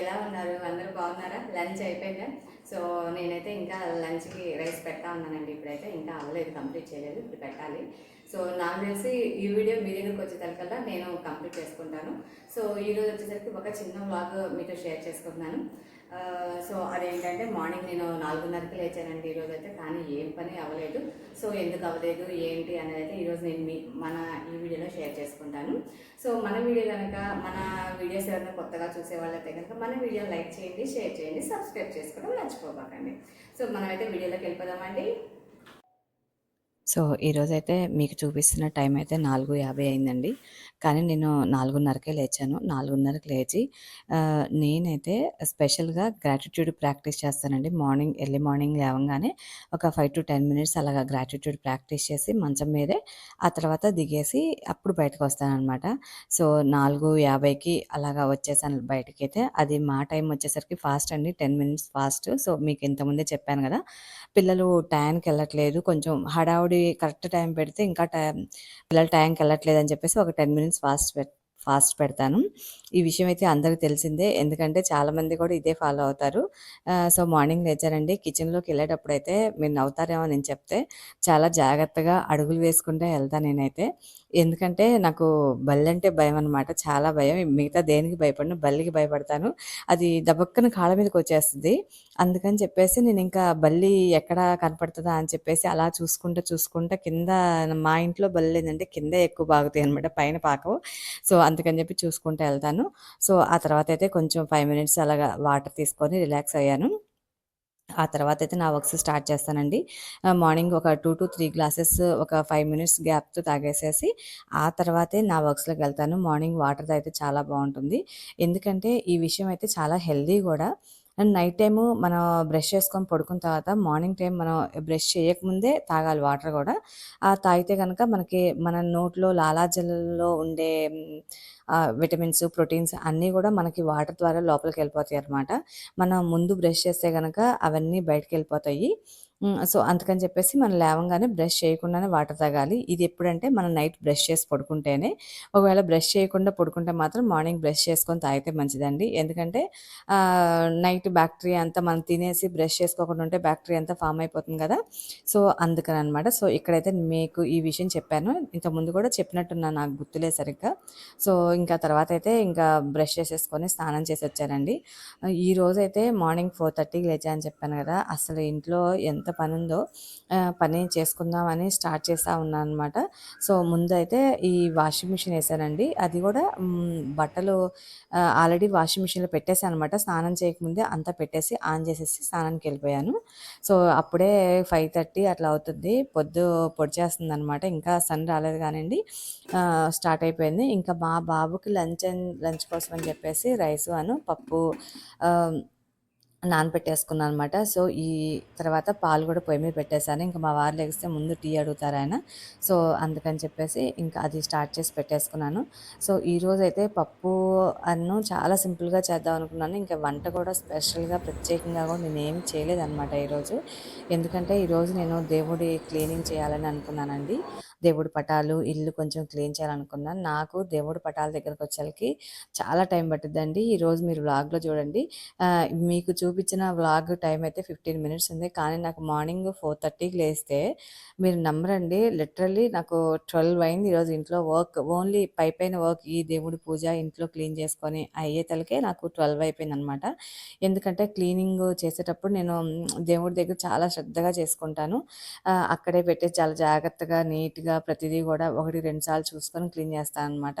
ఎలా ఉన్నారు? అందరూ బాగున్నారా? లంచ్ అయిపోయిందా? సో నేనైతే ఇంకా లంచ్కి రైస్ పెడతా ఉన్నానండి. ఇప్పుడైతే ఇంకా అవ్వలేదు కంప్లీట్ చేయలేదు ఇప్పుడు పెట్టాలి. సో నాకు తెలిసి ఈ వీడియో మీ దగ్గరకు వచ్చేసరికల్లా నేను కంప్లీట్ చేసుకుంటాను. సో ఈరోజు వచ్చేసరికి ఒక చిన్న వ్లాగ్ మీతో షేర్ చేసుకుంటున్నాను. సో అదేంటంటే మార్నింగ్ నేను నాలుగున్నరకి లేచానండి ఈరోజు అయితే కానీ ఏం పని అవ్వలేదు. సో ఎందుకు అవ్వలేదు ఏంటి అనేది అయితే ఈరోజు నేను మీ మన ఈ వీడియోలో షేర్ చేసుకుంటాను. సో మన వీడియో కనుక మన వీడియోస్ ఎవరైనా కొత్తగా చూసే వాళ్ళైతే కనుక మన వీడియో లైక్ చేయండి షేర్ చేయండి సబ్స్క్రైబ్ చేసుకోవడం మర్చిపోబాకండి సో మనమైతే వీడియోలోకి వెళ్ళిపోదామండి. సో ఈరోజైతే మీకు చూపిస్తున్న టైం అయితే నాలుగు యాభై అయిందండి. కానీ నేను నాలుగున్నరకే లేచాను. నాలుగున్నరకు లేచి నేనైతే స్పెషల్గా గ్రాటిట్యూడ్ ప్రాక్టీస్ చేస్తానండి. మార్నింగ్ ఎర్లీ మార్నింగ్ లేవగానే ఒక ఫైవ్ టు టెన్ మినిట్స్ అలాగా గ్రాటిట్యూడ్ ప్రాక్టీస్ చేసి మంచం మీదే ఆ తర్వాత దిగేసి అప్పుడు బయటకు వస్తానన్నమాట. సో నాలుగు యాభైకి అలాగా వచ్చేసాను బయటకి అయితే అది మా టైం వచ్చేసరికి ఫాస్ట్ అండి. Ten minutes fast. సో మీకు ఇంతకుముందే చెప్పాను కదా పిల్లలు టైంకి వెళ్ళట్లేదు. కొంచెం హడావుడి కరెక్ట్ టైం పెడితే ఇంకా టైం పిల్లలు టైంకి వెళ్ళట్లేదు అని చెప్పేసి ఒక టెన్ మినిట్స్ ఫాస్ట్ పెట్ ఫాస్ట్ పెడతాను. ఈ విషయం అయితే అందరికీ తెలిసిందే. ఎందుకంటే చాలామంది కూడా ఇదే ఫాలో అవుతారు. సో మార్నింగ్ లేచారండి. కిచెన్లోకి వెళ్ళేటప్పుడు అయితే మీరు నవ్వుతారేమో నేను చెప్తే చాలా జాగ్రత్తగా అడుగులు వేసుకుంటే వెళ్తాను నేనైతే. ఎందుకంటే నాకు బల్లి అంటే భయం అనమాట చాలా భయం. మిగతా దేనికి భయపడను బల్లికి భయపడతాను. అది దబక్కన కాళ్ళ మీదకి వచ్చేస్తుంది. అందుకని చెప్పేసి నేను ఇంకా బల్లి ఎక్కడ కనపడుతుందా అని చెప్పేసి అలా చూసుకుంటూ చూసుకుంటా కింద మా ఇంట్లో బల్లి ఏంటంటే కింద ఎక్కువ బాగుతాయి అనమాట పైన పాకవు. సో అందుకని చెప్పి చూసుకుంటూ వెళ్తాను. సో ఆ తర్వాత అయితే కొంచెం ఫైవ్ మినిట్స్ అలాగా వాటర్ తీసుకొని రిలాక్స్ అయ్యాను. ఆ తర్వాత అయితే నా వర్క్స్ స్టార్ట్ చేస్తానండి. మార్నింగ్ ఒక టూ టు త్రీ గ్లాసెస్ ఒక ఫైవ్ మినిట్స్ గ్యాప్తో తాగేసేసి ఆ తర్వాతే నా వర్క్స్లోకి వెళ్తాను. మార్నింగ్ వాటర్ అయితే చాలా బాగుంటుంది. ఎందుకంటే ఈ విషయం అయితే చాలా హెల్దీ కూడా. అండ్ నైట్ టైము మనం బ్రష్ చేసుకొని పడుకున్న తర్వాత మార్నింగ్ టైం మనం బ్రష్ చేయకముందే తాగాలి వాటర్ కూడా. ఆ తాగితే కనుక మనకి మన నోట్లో లాలాజలలో ఉండే విటమిన్స్ ప్రోటీన్స్ అన్నీ కూడా మనకి వాటర్ ద్వారా లోపలికి వెళ్ళిపోతాయి అనమాట మనం ముందు బ్రష్ చేస్తే కనుక అవన్నీ బయటకు వెళ్ళిపోతాయి. సో అందుకని చెప్పేసి మనం లేవగానే బ్రష్ చేయకుండానే వాటర్ తాగాలి. ఇది ఎప్పుడంటే మనం నైట్ బ్రష్ చేసి పడుకుంటేనే. ఒకవేళ బ్రష్ చేయకుండా పడుకుంటే మాత్రం మార్నింగ్ బ్రష్ చేసుకొని తాగితే మంచిదండి. ఎందుకంటే నైట్ బ్యాక్టీరియా అంతా మనం తినేసి బ్రష్ చేసుకోకుండా ఉంటే బ్యాక్టీరియా అంతా ఫామ్ అయిపోతుంది కదా. సో అందుకని అనమాట సో ఇక్కడైతే మీకు ఈ విషయం చెప్పాను. ఇంకా ముందు కూడా చెప్పినట్టున్నా నాకు గుర్తులే సరిగ్గా. సో ఇంకా తర్వాత అయితే ఇంకా బ్రష్ చేసేసుకొని స్నానం చేసి వచ్చానండి. ఈ రోజైతే మార్నింగ్ ఫోర్ థర్టీకి లేచా అని చెప్పాను కదా. అసలు ఇంట్లో ఎంత పని ఉందో పని చేసుకుందామని స్టార్ట్ చేస్తా ఉన్నాను అనమాట సో ముందు అయితే ఈ వాషింగ్ మిషన్ వేసానండి. అది కూడా బట్టలు ఆల్రెడీ వాషింగ్ మిషన్లో పెట్టేసాను అనమాట స్నానం చేయకముందే అంతా పెట్టేసి ఆన్ చేసేసి స్నానానికి వెళ్ళిపోయాను. సో అప్పుడే ఫైవ్ థర్టీ అట్లా అవుతుంది. పొద్దు పొడిచేస్తుంది అనమాట ఇంకా సన్ రాలేదు కానివ్వండి స్టార్ట్ అయిపోయింది. ఇంకా మా బాబుకి లంచ్ లంచ్ కోసం అని చెప్పేసి రైస్ అను పప్పు నానబెట్టేసుకున్నాను అనమాట సో ఈ తర్వాత పాలు కూడా పొయ్యి మీద పెట్టేశాను. ఇంకా మా వారు లేగిస్తే ముందు టీ అడుగుతారు ఆయన. సో అందుకని చెప్పేసి ఇంకా అది స్టార్ట్ చేసి పెట్టేసుకున్నాను. సో ఈరోజు అయితే పప్పు అన్ను చాలా సింపుల్గా చేద్దాం అనుకున్నాను. ఇంకా వంట కూడా స్పెషల్గా ప్రత్యేకంగా కూడా నేను ఏం చేయలేదన్నమాట ఈరోజు. ఎందుకంటే ఈరోజు నేను దేవుడి క్లీనింగ్ చేయాలని అనుకున్నానండి. దేవుడి పటాలు ఇల్లు కొంచెం క్లీన్ చేయాలనుకున్నాను నాకు దేవుడి పటాల దగ్గరకు వచ్చేసరికి చాలా టైం పట్టిద్దండి. ఈరోజు మీరు వ్లాగ్లో చూడండి. మీకు చూపించిన వ్లాగ్ టైం అయితే ఫిఫ్టీన్ మినిట్స్ ఉంది. కానీ నాకు మార్నింగ్ ఫోర్ థర్టీకి లేస్తే మీరు నమ్మరండి. లిటరల్లీ నాకు ట్వెల్వ్ అయింది ఈరోజు ఇంట్లో వర్క్. ఓన్లీ పై పైన వర్క్ ఈ దేవుడి పూజ ఇంట్లో క్లీన్ చేసుకొని అయ్యే తలకే నాకు ట్వెల్వ్ అయిపోయింది అనమాట ఎందుకంటే క్లీనింగ్ చేసేటప్పుడు నేను దేవుడి దగ్గర చాలా శ్రద్ధగా చేసుకుంటాను. అక్కడే పెట్టి చాలా జాగ్రత్తగా నీట్గా ప్రతిదీ కూడా ఒకటి రెండు సార్లు చూసుకొని క్లీన్ చేస్తాను అనమాట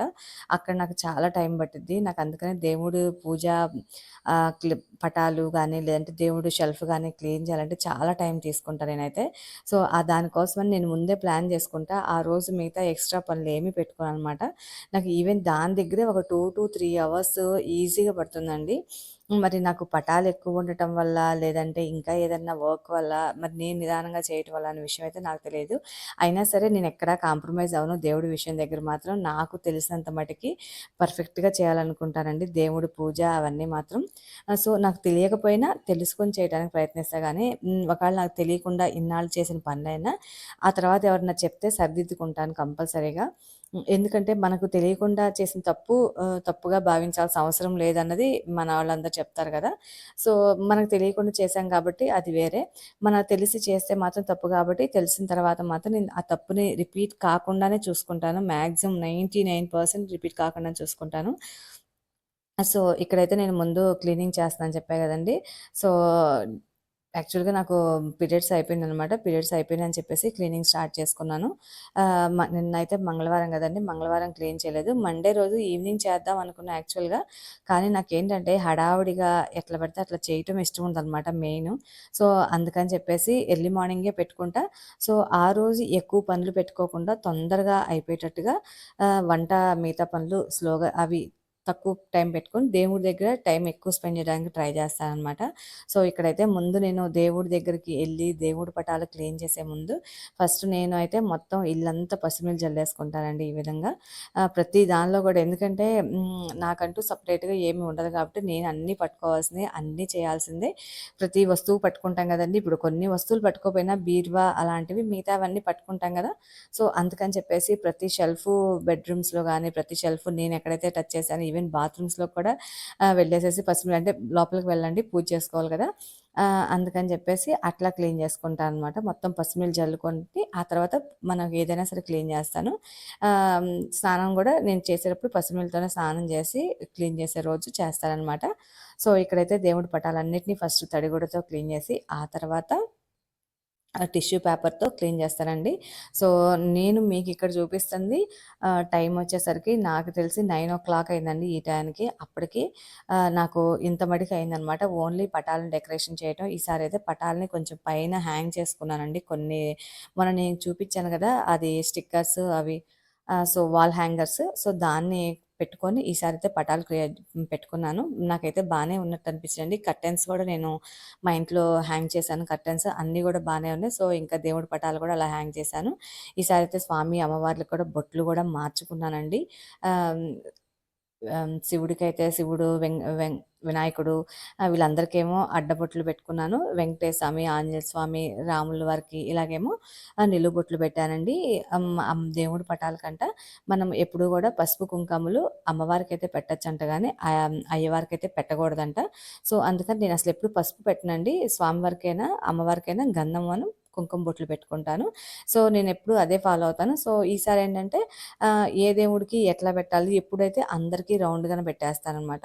అక్కడ నాకు చాలా టైం పట్టింది నాకు అందుకనే దేవుడు పూజ క్లి- పటాలు కానీ లేదంటే దేవుడు షెల్ఫ్ కానీ క్లీన్ చేయాలంటే చాలా టైం తీసుకుంటాను నేనైతే. సో ఆ దానికోసమని నేను ముందే ప్లాన్ చేసుకుంటా. ఆ రోజు మిగతా ఎక్స్ట్రా పనులు ఏమీ పెట్టుకోను అనమాట నాకు ఈవెన్ దాని దగ్గరే ఒక టూ టు త్రీ అవర్స్ ఈజీగా పడుతుందండి. మరి నాకు పటాలు ఎక్కువ ఉండటం వల్ల లేదంటే ఇంకా ఏదన్నా వర్క్ వల్ల మరి నేను నిదానంగా చేయటం వల్ల అనే విషయం అయితే నాకు తెలియదు. అయినా సరే నేను ఎక్కడా కాంప్రమైజ్ అవ్వను. దేవుడి విషయం దగ్గర మాత్రం నాకు తెలిసినంత మటుకి పర్ఫెక్ట్గా చేయాలనుకుంటానండి. దేవుడి పూజ అవన్నీ మాత్రం. సో నాకు తెలియకపోయినా తెలుసుకొని చేయడానికి ప్రయత్నిస్తా కానీ ఒకవేళ నాకు తెలియకుండా ఇన్నాళ్ళు చేసిన పనులైనా ఆ తర్వాత ఎవరన్నా చెప్తే సరిదిద్దుకుంటాను కంపల్సరీగా. ఎందుకంటే మనకు తెలియకుండా చేసిన తప్పు తప్పుగా భావించాల్సిన అవసరం లేదన్నది మన వాళ్ళందరూ చెప్తారు కదా సో, మనకు తెలియకుండా చేశాం కాబట్టి అది వేరే. మనకు తెలిసి చేస్తే మాత్రం తప్పు కాబట్టి తెలిసిన తర్వాత మాత్రం నేను ఆ తప్పుని రిపీట్ కాకుండానే చూసుకుంటాను. Maximum ninety nine percent repeat కాకుండా చూసుకుంటాను. సో, ఇక్కడైతే నేను ముందు క్లీనింగ్ చేస్తానని చెప్పా కదండి సో, యాక్చువల్‌గా నాకు పీరియడ్స్ అయిపోయిందనమాట. పీరియడ్స్ అయిపోయినాయని చెప్పేసి క్లీనింగ్ స్టార్ట్ చేసుకున్నాను. నిన్న అయితే నిన్నైతే మంగళవారం కదండి మంగళవారం క్లీన్ చేయలేదు. మండే రోజు ఈవినింగ్ చేద్దాం అనుకున్నా యాక్చువల్‌గా. కానీ నాకేంటంటే హడావుడిగా ఎట్లా పడితే అట్లా చేయటం ఇష్టం ఉందన్నమాట మెయిన్ సో, అందుకని చెప్పేసి ఎర్లీ మార్నింగే పెట్టుకుంటా. సో, ఆ రోజు ఎక్కువ పనులు పెట్టుకోకుండా తొందరగా అయిపోయేటట్టుగా వంట మిగతా పనులు స్లోగా అవి తక్కువ టైం పెట్టుకొని దేవుడి దగ్గర టైం ఎక్కువ స్పెండ్ చేయడానికి ట్రై చేస్తానమాట సో, ఇక్కడైతే ముందు నేను దేవుడి దగ్గరికి వెళ్ళి దేవుడి పటాలు క్లీన్ చేసే ముందు ఫస్ట్ నేను అయితే మొత్తం ఇల్లంతా పసుపునీళ్ళు జల్లేసుకుంటానండి ఈ విధంగా. ప్రతి దానిలో కూడా ఎందుకంటే నాకంటూ సెపరేట్‌గా ఏమి ఉండదు కాబట్టి నేను అన్నీ పట్టుకోవాల్సిందే, అన్నీ చేయాల్సిందే. ప్రతి వస్తువు పట్టుకుంటాం కదండి ఇప్పుడు కొన్ని వస్తువులు పట్టుకోపోయినా బీర్వా అలాంటివి మిగతావన్నీ పట్టుకుంటాం కదా సో, అందుకని చెప్పేసి ప్రతి షెల్ఫ్ బెడ్‌రూమ్స్‌లో కానీ ప్రతి షెల్ఫ్ నేను ఎక్కడైతే టచ్ చేశాను ఈవెన్ బాత్రూమ్స్‌లో కూడా వెళ్ళేసేసి పసుపు అంటే లోపలికి వెళ్ళండి పూజ చేసుకోవాలి కదా. అందుకని చెప్పేసి అట్లా క్లీన్ చేసుకుంటాను అనమాట. మొత్తం పసుపునీళ్ళు చల్లుకొని ఆ తర్వాత మనకు ఏదైనా సరే క్లీన్ చేస్తాను. స్నానం కూడా నేను చేసేటప్పుడు పసుపునీళ్ళతోనే స్నానం చేసి క్లీన్ చేసే రోజు చేస్తానమాట సో, ఇక్కడైతే దేవుడి పటాలన్నింటినీ ఫస్ట్ తడిగుడతో క్లీన్ చేసి ఆ తర్వాత టిష్యూ పేపర్‌తో క్లీన్ చేస్తానండి. సో, నేను మీకు ఇక్కడ చూపిస్తుంది టైం వచ్చేసరికి నాకు తెలిసి 9:00 అయిందండి ఈ టైంకి అప్పటికి నాకు ఇంత మటుకు అయిందనమాట. ఓన్లీ పటాలను డెకరేషన్ చేయటం. అయితే పటాలని కొంచెం పైన హ్యాంగ్ చేసుకున్నానండి. కొన్ని మొన్న నేను చూపించాను కదా అది స్టిక్కర్స్ అవి సో, వాల్ హ్యాంగర్స్. సో, దాన్ని పెట్టుకొని ఈసారి అయితే పటాలు క్రియేట్ పెట్టుకున్నాను. నాకైతే బాగానే ఉన్నట్టు అనిపించిందండి. కర్టెన్స్ కూడా నేను మా ఇంట్లో హ్యాంగ్ చేశాను కర్టెన్స్. అన్నీ కూడా బాగానే ఉన్నాయి. సో, ఇంకా దేవుడి పటాలు కూడా అలా హ్యాంగ్ చేశాను. ఈసారి అయితే స్వామి, అమ్మవార్లకు కూడా బొట్లు కూడా మార్చుకున్నానండి. శివుడికైతే శివుడు, వెం వెం వినాయకుడు వీళ్ళందరికేమో అడ్డబొట్లు పెట్టుకున్నాను. వెంకటేశ్వర స్వామి, ఆంజనేయ స్వామి, రాముల వారికి ఇలాగేమో ఆహ్, పెట్టానండి. దేవుడి పటాలకంట మనం ఎప్పుడూ కూడా పసుపు, కుంకుమలు అమ్మవారికైతే పెట్టచ్చంట కానీ అయ్యవారికి అయ్యవారికైతే పెట్టకూడదంట. సో, అందుకని నేను అసలు ఎప్పుడు పసుపు పెట్టనండి. స్వామివారికైనా, అమ్మవారికైనా గంధమును, కుంకుమ బొట్లు పెట్టుకుంటాను. సో, నేను ఎప్పుడు అదే ఫాలో అవుతాను. సో, ఈసారి ఏంటంటే ఏ దేవుడికి ఎట్లా పెట్టాలి, ఎప్పుడైతే అందరికీ రౌండ్‌గానే పెట్టేస్తానమాట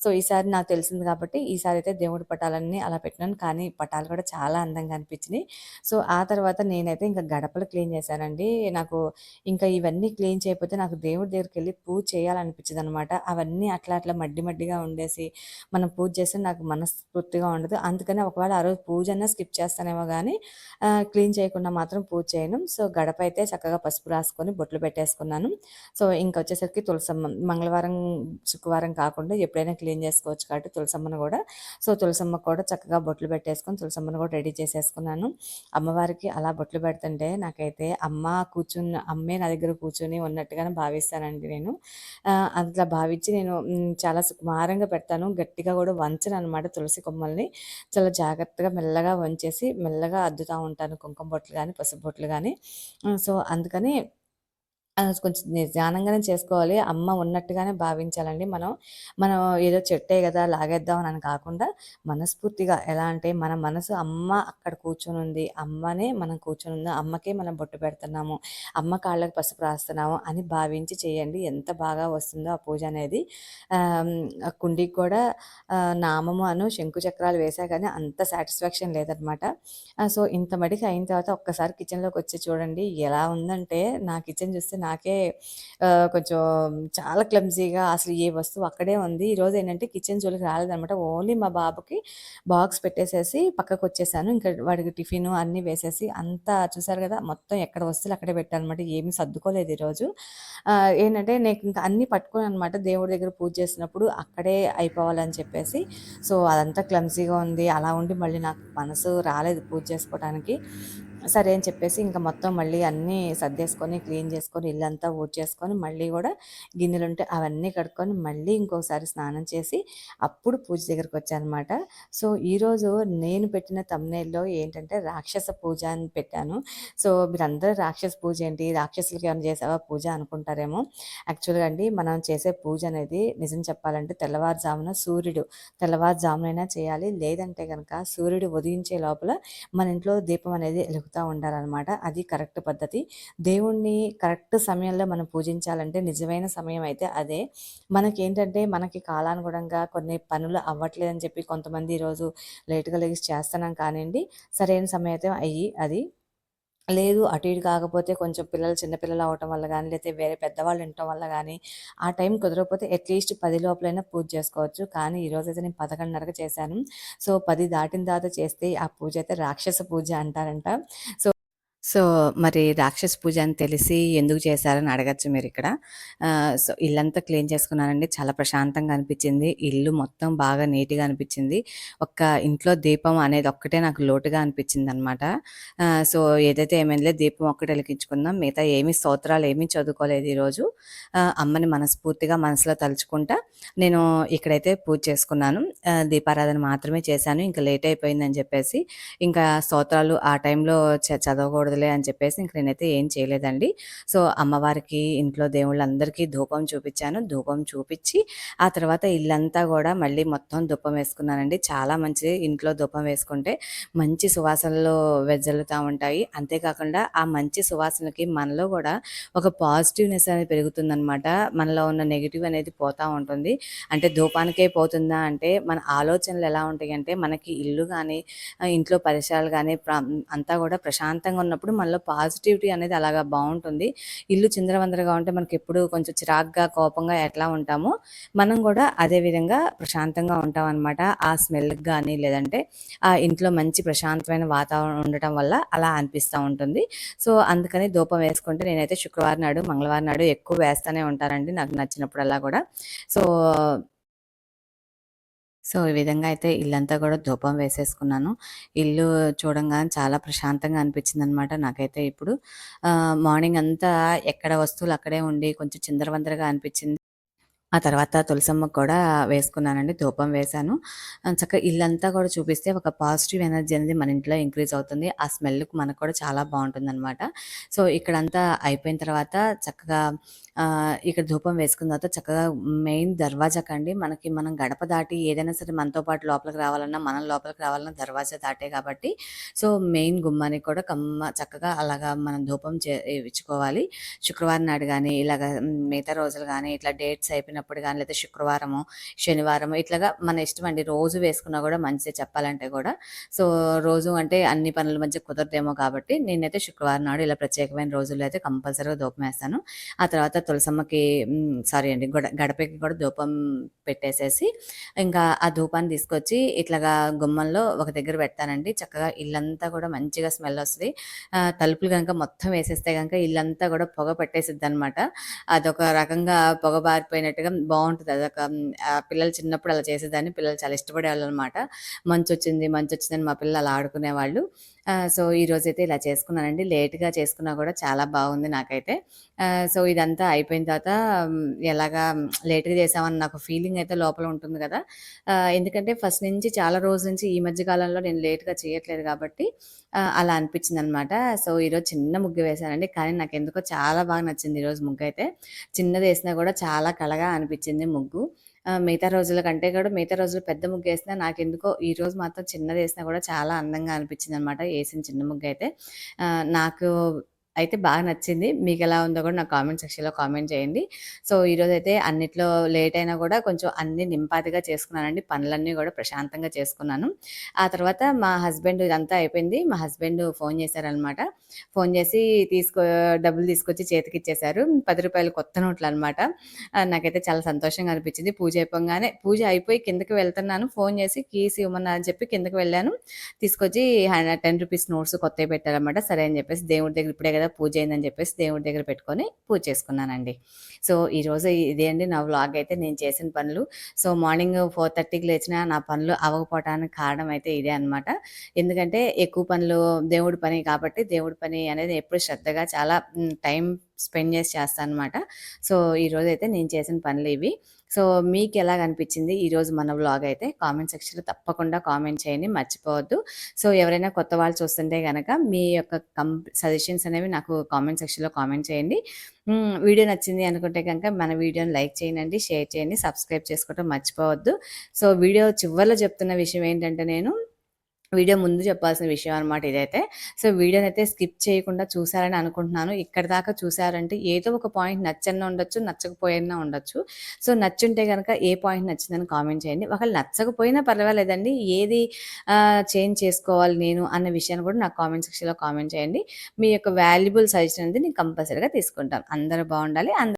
సో, ఈసారి నాకు తెలిసింది కాబట్టి ఈసారి అయితే దేవుడి పటాలన్నీ అలా పెట్టినాను. కానీ పటాలు కూడా చాలా అందంగా అనిపించినాయి సో, ఆ తర్వాత నేనైతే ఇంకా గడపలు క్లీన్ చేశానండి. నాకు ఇంకా ఇవన్నీ క్లీన్ చేయకపోతే నాకు దేవుడి దగ్గరికి వెళ్ళి పూజ చేయాలనిపించదనమాట. అవన్నీ అట్లా అట్లా మడ్డి మడ్డిగా ఉండేసి మనం పూజ చేస్తే నాకు మనస్ఫూర్తిగా ఉండదు. అందుకని ఒకవేళ ఆ రోజు పూజన్నా స్కిప్ చేస్తానేమో కానీ క్లీన్ చేయకుండా మాత్రం పూజ చేయను. సో, గడపైతే చక్కగా పసుపు రాసుకొని బొట్లు పెట్టేసుకున్నాను. సో, ఇంకొచ్చేసరికి తులసమ్మ మంగళవారం, శుక్రవారం కాకుండా ఎప్పుడైనా క్లీన్ చేసుకోవచ్చు కాబట్టి తులసమ్మను కూడా సో, తులసమ్మ కూడా చక్కగా బొట్లు పెట్టేసుకొని తులసమ్మను కూడా రెడీ చేసేసుకున్నాను. అమ్మవారికి అలా బొట్లు పెడుతుంటే నాకైతే అమ్మ కూర్చున్న అమ్మే నా దగ్గర కూర్చొని ఉన్నట్టుగానే భావిస్తానండి నేను. అట్లా భావించి నేను చాలా సుకుమారంగా పెడతాను. గట్టిగా కూడా వంచను అనమాట తులసి కొమ్మల్ని. చాలా జాగ్రత్తగా మెల్లగా వంచేసి మెల్లగా అద్దుతా ఉంటాను ఉంటాను కుంకుమ బొట్లు కానీ పసుపు బొట్లు కానీ సో, అందుకని కొంచెం నిదానంగానే చేసుకోవాలి. అమ్మ ఉన్నట్టుగానే భావించాలండి మనం. మనం ఏదో చెట్టే కదా లాగేద్దాం అని కాకుండా మనస్ఫూర్తిగా ఎలా అంటే మన మనసు అమ్మ అక్కడ కూర్చొని ఉంది అమ్మనే మనం కూర్చొని ఉంది అమ్మకే మనం బొట్టు పెడుతున్నాము. అమ్మ కాళ్ళకి పసుపు రాస్తున్నాము అని భావించి చేయండి. ఎంత బాగా వస్తుందో ఆ పూజ అనేది. కుండీకి కూడా నామము అను శంకు చక్రాలు కానీ అంత సాటిస్ఫాక్షన్ లేదనమాట. సో, ఇంత మడికి అయిన తర్వాత ఒక్కసారి కిచెన్లోకి వచ్చి చూడండి ఎలా ఉందంటే నా కిచెన్ చూస్తే నాకే కొంచెం చాలా క్లమ్జీగా అసలు ఏ వస్తువు అక్కడే ఉంది. ఈరోజు ఏంటంటే కిచెన్ జోలికి రాలేదనమాట. ఓన్లీ మా బాబుకి బాక్స్ పెట్టేసేసి పక్కకొచ్చేసాను. ఇంకా వాడికి టిఫిను అన్నీ వేసేసి అంతా చూసారు కదా మొత్తం ఎక్కడ వస్తువులు అక్కడే పెట్టానమాట ఏమి సర్దుకోలేదు ఈరోజు. ఏంటంటే నేను ఇంకా అన్ని అన్నీ అనమాట దేవుడి దగ్గర పూజ చేసినప్పుడు అక్కడే అయిపోవాలని చెప్పేసి. సో, అదంతా క్లమ్జీగా ఉంది. అలా ఉండి మళ్ళీ నాకు మనసు రాలేదు పూజ చేసుకోవటానికి. సరే అని చెప్పేసి ఇంకా మొత్తం మళ్ళీ అన్నీ సర్దేసుకొని క్లీన్ చేసుకొని ఇల్లంతా ఊడ్చేసుకొని మళ్ళీ కూడా గిన్నెలు ఉంటే అవన్నీ కడుక్కొని మళ్ళీ ఇంకోసారి స్నానం చేసి అప్పుడు పూజ దగ్గరికి వచ్చానమాట. సో ఈరోజు నేను పెట్టిన తమ్నేల్లో ఏంటంటే రాక్షస పూజ అని పెట్టాను. సో మీరందరూ రాక్షస పూజ ఏంటి? రాక్షసులకి ఏమైనా చేసావా పూజ అనుకుంటారేమో. యాక్చువల్గా అండి మనం చేసే పూజ అనేది నిజం చెప్పాలంటే తెల్లవారుజామున సూర్యుడు తెల్లవారుజామునైనా చేయాలి. లేదంటే కనుక సూర్యుడు ఉదయించే లోపల మన ఇంట్లో దీపం అనేది వెలుగుతుంది. చెప్తూ ఉండాలన్నమాట. అది కరెక్ట్ పద్ధతి. దేవుణ్ణి కరెక్ట్ సమయంలో మనం పూజించాలంటే నిజమైన సమయం అయితే అదే. మనకేంటంటే మనకి కాలానుగుణంగా కొన్ని పనులు అవ్వట్లేదని చెప్పి కొంతమంది ఈరోజు లేట్గా లెగిసి చేస్తున్నాం కానివ్వండి సరైన సమయం అయితే అయ్యి అది లేదు అటు ఇటు కాకపోతే కొంచెం పిల్లలు చిన్న పిల్లలు అవ్వటం వల్ల కానీ లేకపోతే వేరే పెద్దవాళ్ళు ఉండటం వల్ల కానీ ఆ టైం కుదరకపోతే అట్లీస్ట్ పది లోపలైనా పూజ చేసుకోవచ్చు. కానీ ఈరోజు అయితే నేను పదకొండున్నరకు చేశాను. సో పది దాటిన తర్వాత చేస్తే ఆ పూజ అయితే రాక్షస పూజ అంటారంట. సో సో మరి రాక్షస పూజ అని తెలిసి ఎందుకు చేశారని అడగచ్చు మీరు ఇక్కడ. సో ఇల్లంతా క్లీన్ చేసుకున్నానండి చాలా ప్రశాంతంగా అనిపించింది. ఇల్లు మొత్తం బాగా నీట్గా అనిపించింది. ఒక్క ఇంట్లో దీపం అనేది ఒక్కటే నాకు లోటుగా అనిపించింది అనమాట సో ఏదైతే ఏమైందిలే దీపం ఒక్కటి వెలిగించుకుందాం. మిగతా ఏమి స్తోత్రాలు ఏమీ చదువుకోలేదు ఈరోజు. అమ్మని మనస్ఫూర్తిగా మనసులో తలుచుకుంటా నేను ఇక్కడైతే పూజ చేసుకున్నాను. దీపారాధన మాత్రమే చేశాను. ఇంకా లేట్ అయిపోయిందని చెప్పేసి ఇంకా స్తోత్రాలు ఆ టైంలో చదవకూడదు వదిలే అని చెప్పేసి ఇంక నేనైతే ఏం చేయలేదండి. సో అమ్మవారికి ఇంట్లో దేవుళ్ళందరికీ ధూపం చూపించాను. ధూపం చూపించి ఆ తర్వాత ఇల్లంతా కూడా మళ్ళీ మొత్తం ధూపం వేసుకున్నానండి. చాలా మంచిది. ఇంట్లో ధూపం వేసుకుంటే మంచి సువాసనలు వెజ్జలుతూ ఉంటాయి. అంతేకాకుండా ఆ మంచి సువాసనకి మనలో కూడా ఒక పాజిటివ్నెస్ అనేది పెరుగుతుందనమాట మనలో ఉన్న నెగిటివ్ అనేది పోతూ ఉంటుంది. అంటే ధూపానికే పోతుందా అంటే మన ఆలోచనలు ఎలా ఉంటాయి అంటే మనకి ఇల్లు కానీ ఇంట్లో పరిసరాలు కానీ అంతా కూడా ప్రశాంతంగా ఉన్నప్పుడు మనలో పాజిటివిటీ అనేది అలాగా బాగుంటుంది. ఇల్లు చిందరవందరగా ఉంటే మనకి ఎప్పుడు కొంచెం చిరాగ్గా కోపంగా ఎట్లా ఉంటామో మనం కూడా అదే విధంగా ప్రశాంతంగా ఉంటాం అనమాట ఆ స్మెల్కి కానీ లేదంటే ఆ ఇంట్లో మంచి ప్రశాంతమైన వాతావరణం ఉండటం వల్ల అలా అనిపిస్తూ ఉంటుంది. సో అందుకని ధూపం వేసుకుంటే నేనైతే శుక్రవారం నాడు మంగళవారం నాడు ఎక్కువ వేస్తూనే ఉంటానండి. నాకు నచ్చినప్పుడల్లా కూడా. సో సో, ఈ విధంగా అయితే ఇల్లంతా కూడా ధూపం వేసేసుకున్నాను. ఇల్లు చూడంగానే చాలా ప్రశాంతంగా అనిపించింది అనమాట నాకైతే ఇప్పుడు. మార్నింగ్ అంతా ఎక్కడ వస్తువులు అక్కడే ఉండి కొంచెం చిందరవందరగా అనిపించింది. ఆ తర్వాత తులసమ్మకు కూడా వేసుకున్నానండి ధూపం వేశాను చక్కగా ఇల్లంతా కూడా చూపిస్తే ఒక పాజిటివ్ ఎనర్జీ అనేది మన ఇంట్లో ఇంక్రీజ్ అవుతుంది ఆ స్మెల్కి మనకు కూడా చాలా బాగుంటుంది అనమాట సో ఇక్కడంతా అయిపోయిన తర్వాత చక్కగా ఇక్కడ ధూపం వేసుకున్న తర్వాత చక్కగా మెయిన్ దర్వాజా కండి. మనకి మనం గడప దాటి ఏదైనా సరే మనతో పాటు లోపలికి రావాలన్నా మనం లోపలికి రావాలన్నా దర్వాజా దాటే కాబట్టి. సో మెయిన్ గుమ్మానికి కూడా కమ్మ చక్కగా అలాగా మనం ధూపం చే ఇచ్చుకోవాలి. శుక్రవారం నాడు కానీ ఇలాగ మిగతా రోజులు కానీ ఇట్లా డేట్స్ అయిపోయినప్పుడు కానీ లేదా శుక్రవారము శనివారము ఇట్లాగా మన ఇష్టం అండి. రోజు వేసుకున్నా కూడా మంచిదే చెప్పాలంటే కూడా. సో రోజు అంటే అన్ని పనుల మధ్య కుదరదేమో కాబట్టి నేనైతే శుక్రవారం నాడు ఇలా ప్రత్యేకమైన రోజుల్లో అయితే కంపల్సరీగా ధూపం వేస్తాను. ఆ తర్వాత తులసమ్మకి సారీ అండి గొడ గడపకి కూడా ధూపం పెట్టేసేసి ఇంకా ఆ ధూపాన్ని తీసుకొచ్చి ఇట్లాగా గుమ్మంలో ఒక దగ్గర పెడతానండి. చక్కగా ఇల్లంతా కూడా మంచిగా స్మెల్ వస్తుంది. తలుపులు కనుక మొత్తం వేసేస్తే కనుక ఇల్లంతా కూడా పొగ పట్టేసిద్ది అనమాట అదొక రకంగా పొగ బారిపోయినట్టుగా బాగుంటుంది. అదొక పిల్లలు చిన్నప్పుడు అలా చేసేదాన్ని పిల్లలు చాలా ఇష్టపడేవాళ్ళు అనమాట మంచు వచ్చింది మంచు వచ్చిందని మా పిల్లలు అలా ఆడుకునేవాళ్ళు. సో ఈరోజు అయితే ఇలా చేసుకున్నానండి. లేట్గా చేసుకున్నా కూడా చాలా బాగుంది నాకైతే. సో ఇదంతా అయిపోయిన తర్వాత ఎలాగా లేట్గా చేసామని నాకు ఫీలింగ్ అయితే లోపల ఉంటుంది కదా. ఎందుకంటే ఫస్ట్ నుంచి చాలా రోజుల నుంచి ఈ మధ్య కాలంలో నేను లేట్గా చేయట్లేదు కాబట్టి అలా అనిపించింది అనమాట సో ఈరోజు చిన్న ముగ్గు వేశానండి కానీ నాకు ఎందుకో చాలా బాగా నచ్చింది ఈరోజు ముగ్గు అయితే చిన్నది వేసినా కూడా చాలా కళగా అనిపించింది ముగ్గు. మిగతా రోజుల కంటే కూడా మిగతా రోజులు పెద్ద ముగ్గు వేసినా నాకు ఎందుకో ఈ రోజు మాత్రం చిన్నది వేసినా కూడా చాలా అందంగా అనిపించింది అనమాట వేసిన చిన్న ముగ్గు అయితే నాకు అయితే బాగా నచ్చింది. మీకు ఎలా ఉందో కూడా నాకు కామెంట్ సెక్షన్లో కామెంట్ చేయండి. సో ఈరోజు అయితే అన్నిట్లో లేట్ అయినా కూడా కొంచెం అన్ని నింపాతిగా చేసుకున్నానండి. పనులన్నీ కూడా ప్రశాంతంగా చేసుకున్నాను. ఆ తర్వాత మా హస్బెండ్ ఇదంతా అయిపోయింది. మా హస్బెండ్ ఫోన్ చేశారనమాట. ఫోన్ చేసి తీసుకో డబ్బులు తీసుకొచ్చి చేతికి ఇచ్చేశారు పది రూపాయలు కొత్త నోట్లు అనమాట నాకైతే చాలా సంతోషంగా అనిపించింది. పూజ అయిపోగానే పూజ అయిపోయి కిందకి వెళ్తున్నాను. ఫోన్ చేసి కీస్ ఇవ్వమన్నా అని చెప్పి కిందకి వెళ్ళాను. తీసుకొచ్చి టెన్ రూపీస్ నోట్స్ కొత్తవి పెట్టారనమాట. సరే అని చెప్పేసి దేవుడి దగ్గర ఇప్పుడే కదా కదా పూజ అయిందని చెప్పేసి దేవుడి దగ్గర పెట్టుకొని పూజ చేసుకున్నానండి. సో ఈరోజు ఇదే అండి నా వ్లాగ్ అయితే నేను చేసిన పనులు. సో మార్నింగ్ ఫోర్ థర్టీకి లేచిన నా పనులు అవ్వకపోవటానికి కారణం అయితే ఇదే అనమాట ఎందుకంటే ఎక్కువ పనులు దేవుడి పని కాబట్టి దేవుడి పని అనేది ఎప్పుడు శ్రద్ధగా చాలా టైం స్పెండ్ చేసి చేస్తాను అనమాట సో ఈరోజు అయితే నేను చేసిన పనులు ఇవి. సో మీకు ఎలాగ అనిపించింది ఈరోజు మన వ్లాగ్ అయితే? కామెంట్ సెక్షన్లో తప్పకుండా కామెంట్ చేయండి మర్చిపోవద్దు. సో ఎవరైనా కొత్త వాళ్ళు చూస్తుంటే కనుక మీ యొక్క కం సజెషన్స్ అనేవి నాకు కామెంట్ సెక్షన్లో కామెంట్ చేయండి. వీడియో నచ్చింది అనుకుంటే కనుక మన వీడియోని లైక్ చేయండి షేర్ చేయండి సబ్స్క్రైబ్ చేసుకోవడం మర్చిపోవద్దు. సో వీడియో చివరిలో చెప్తున్న విషయం ఏంటంటే నేను వీడియో ముందు చెప్పాల్సిన విషయం అనమాట ఇదైతే. సో వీడియోని అయితే స్కిప్ చేయకుండా చూసారని అనుకుంటున్నాను. ఇక్కడ దాకా చూసారంటే ఏదో ఒక పాయింట్ నచ్చన్నా ఉండొచ్చు నచ్చకపోయినా ఉండొచ్చు. సో నచ్చుంటే కనుక ఏ పాయింట్ నచ్చిందని కామెంట్ చేయండి. ఒకవేళ నచ్చకపోయినా పర్వాలేదండి ఏది చేంజ్ చేసుకోవాలి నేను అన్న విషయాన్ని కూడా నాకు కామెంట్ సెక్షన్లో కామెంట్ చేయండి. మీ యొక్క వాల్యుబుల్ సజెషన్ అనేది నేను కంపల్సరీగా తీసుకుంటాను. అందరూ బాగుండాలి అందరూ